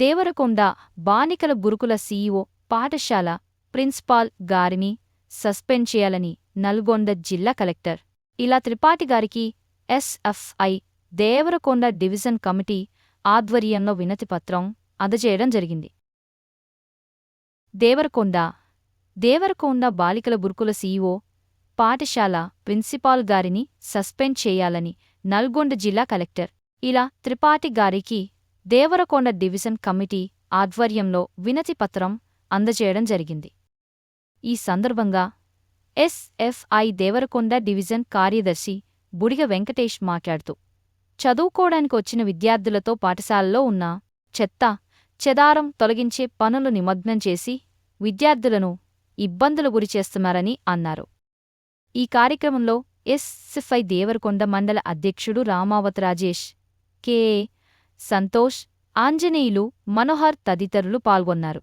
దేవరకొండ బానికల గురుకుల సీఈఓ పాఠశాల ప్రిన్సిపాల్ గారిని సస్పెండ్ చేయాలని నల్గొండ జిల్లా కలెక్టర్. ఇలా త్రిపాఠి గారికి ఎస్ఎఫ్ఐ దేవరకొండ డివిజన్ కమిటీ ఆధ్వర్యంలో వినతిపత్రం అందజేయడం జరిగింది. దేవరకొండ దేవరకొండ బాలికల గురుకుల సీఈఓ పాఠశాల ప్రిన్సిపాల్ గారిని సస్పెండ్ చేయాలని నల్గొండ జిల్లా కలెక్టర్. ఇలా త్రిపాఠి గారికి దేవరకొండ డివిజన్ కమిటీ ఆధ్వర్యంలో వినతిపత్రం అందజేయడం జరిగింది. ఈ సందర్భంగా ఎస్ఎఫ్ఐ దేవరకొండ డివిజన్ కార్యదర్శి బుడిగ వెంకటేష్ మాట్లాడుతూ చదువుకోవడానికి వచ్చిన విద్యార్థులతో పాఠశాలలో ఉన్న చెత్త చెదారం తొలగించే పనులు నిమగ్నం చేసి విద్యార్థులను ఇబ్బందులు గురిచేస్తున్నారని అన్నారు. ఈ కార్యక్రమంలో ఎస్ఎఫ్ఐ దేవరకొండ మండల అధ్యక్షుడు రామావత్ రాజేష్ కెఏ సంతోష్ ఆంజనేయులు మనోహర్ తదితరులు పాల్గొన్నారు.